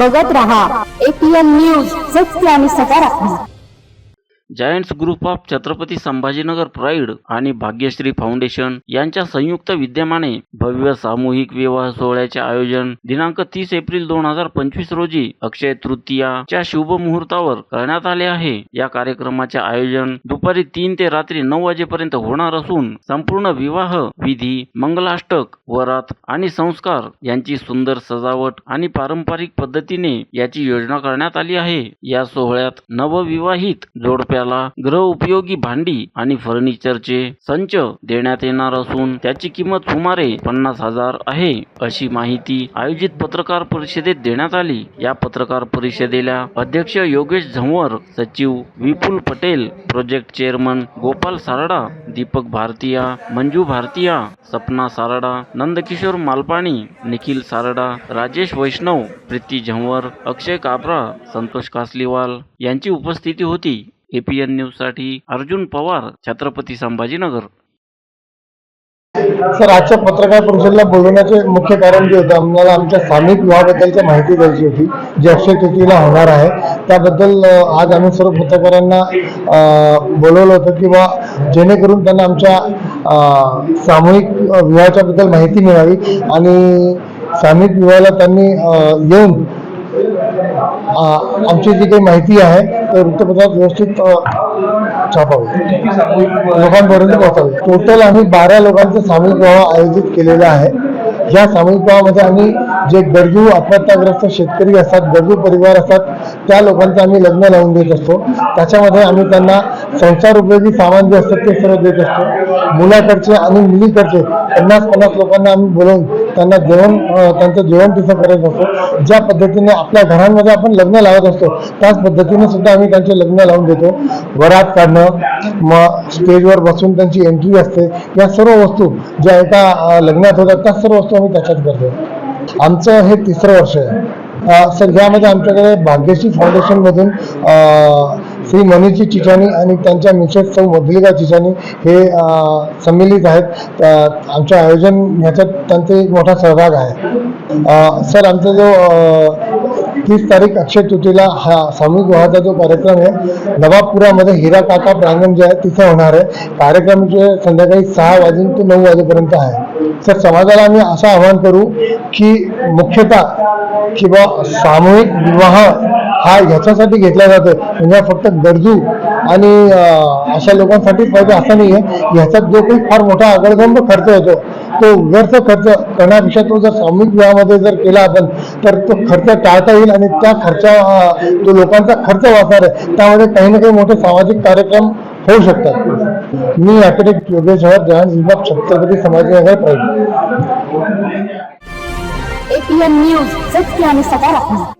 बघत रहा. APN news सत्य आणि सकारात्मक. Giants group of Chhatrapati Sambhajinagar pride आणि भाग्यश्री फाउंडेशन यांच्या संयुक्त विद्यमाने भव्य सामूहिक विवाह सोहळ्याचे आयोजन दिनांक तीस एप्रिल दोन हजार पंचवीस रोजी अक्षय तृतीयाच्या शुभ मुहूर्तावर करण्यात आले आहे. या कार्यक्रमाचे आयोजन दुपारी तीन ते रात्री नऊ वाजेपर्यंत होणार असून संपूर्ण विवाह विधी मंगलाष्टक वरात आणि संस्कार यांची सुंदर सजावट आणि पारंपरिक पद्धतीने याची योजना करण्यात आली आहे. या सोहळ्यात नवविवाहित जोडप्या गृह गृहउपयोगी भांडी आणि फर्निचरचे संच देण्यात येणार असून त्याची किंमत सुमारे पन्नास हजार आहे अशी माहिती आयोजित पत्रकार परिषदेत देण्यात आली. या पत्रकार परिषदेला अध्यक्ष योगेश झंवर सचिव विपुल पटेल प्रोजेक्ट चेअरमन गोपाल सारडा दीपक भारतीया मंजू भारतीया सपना सारडा नंदकिशोर मालपाणी निखिल सारडा राजेश वैष्णव प्रीती झंवर अक्षय काबरा संतोष कासलीवाल यांची उपस्थिती होती. एपीएन न्यूजसाठी अर्जुन पवार छत्रपती संभाजीनगर. सर आजच्या पत्रकार परिषदेला बोलवण्याचे मुख्य कारण जे होतं आम्हाला आमच्या सामूहिक विवाहाबद्दलची माहिती द्यायची होती जी अक्षय तृतीला होणार आहे. त्याबद्दल आज आम्ही सर्व पत्रकारांना बोलवलं होतं किंवा जेणेकरून त्यांना आमच्या सामूहिक विवाहाच्या बद्दल माहिती मिळावी आणि सामूहिक विवाहाला त्यांनी येऊन आमची जी काही माहिती आहे वृत्तपत्रात व्यवस्थित छापावे. लोकांपर्यंत पोहोचावे. टोटल आम्ही बारा लोकांचा सामूहिक प्रवाह आयोजित केलेला आहे. या सामूहिक प्रवाहामध्ये आम्ही जे गरजू अपत्याग्रस्त शेतकरी असतात गरजू परिवार असतात त्या लोकांचं आम्ही लग्न लावून देत असतो. त्याच्यामध्ये आम्ही त्यांना संसार उपयोगी सामान जे असतात ते सर्व देत असतो. मुलाकडचे आणि मुलीकडचे पन्नास पन्नास लोकांना आम्ही बोलवून त्यांना जेवण त्यांचं जेवण तिथं करत असतो. ज्या पद्धतीने आपल्या घरांमध्ये आपण लग्न लावत असतो त्याच पद्धतीने सुद्धा आम्ही त्यांचे लग्न लावून देतो. वरात काढणं मग स्टेजवर बसून त्यांची एंट्री असते. या सर्व वस्तू ज्या एका लग्नात होतात त्या सर्व वस्तू आम्ही त्याच्यात करतो. आमचं हे तिसरं वर्ष आहे. सर ह्यामध्ये आमच्याकडे भाग्यश्री फाउंडेशनमधून श्री मनीजी चिठाणी आणि त्यांच्या मिसेस सौ मधुलिका चिठाणी हे सम्मिलित आहेत. आमचं आमच्या आयोजन ह्याच्यात त्यांचा एक मोठा सहभाग आहे. सर आमचा जो तीस तारीख अक्षय तृतीला हा सामूहिक विवाहाचा जो कार्यक्रम आहे नवापुरामध्ये हिरा काका प्रांगण जे आहे तिथे होणार आहे. कार्यक्रम जे संध्याकाळी सहा वाजून ते नऊ वाजेपर्यंत आहे. तर समाजाला आम्ही असं आवाहन करू की मुख्यतः किंवा सामूहिक विवाह हा ह्याच्यासाठी घेतला जातो म्हणजे फक्त गरजू आणि अशा लोकांसाठी पाहिजे असं नाही आहे ह्याच्यात जो काही फार मोठा आगळगंब खर्च होतो तो व्यर्थ खर्च करण्यापेक्षा तो जर सामूहिक विवाहामध्ये जर केला आपण तर तो खर्च टाळता येईल आणि त्या खर्चा तो जो लोकांचा खर्च वाचणार आहे. त्यामध्ये काही ना काही मोठे सामाजिक कार्यक्रम होऊ शकतात. मी अॅकॅडमिक योगेश जहान विभाग छत्रपती समाजनगर पाहिजे. एपीएन न्यूज सत्य आणि सकारात्मक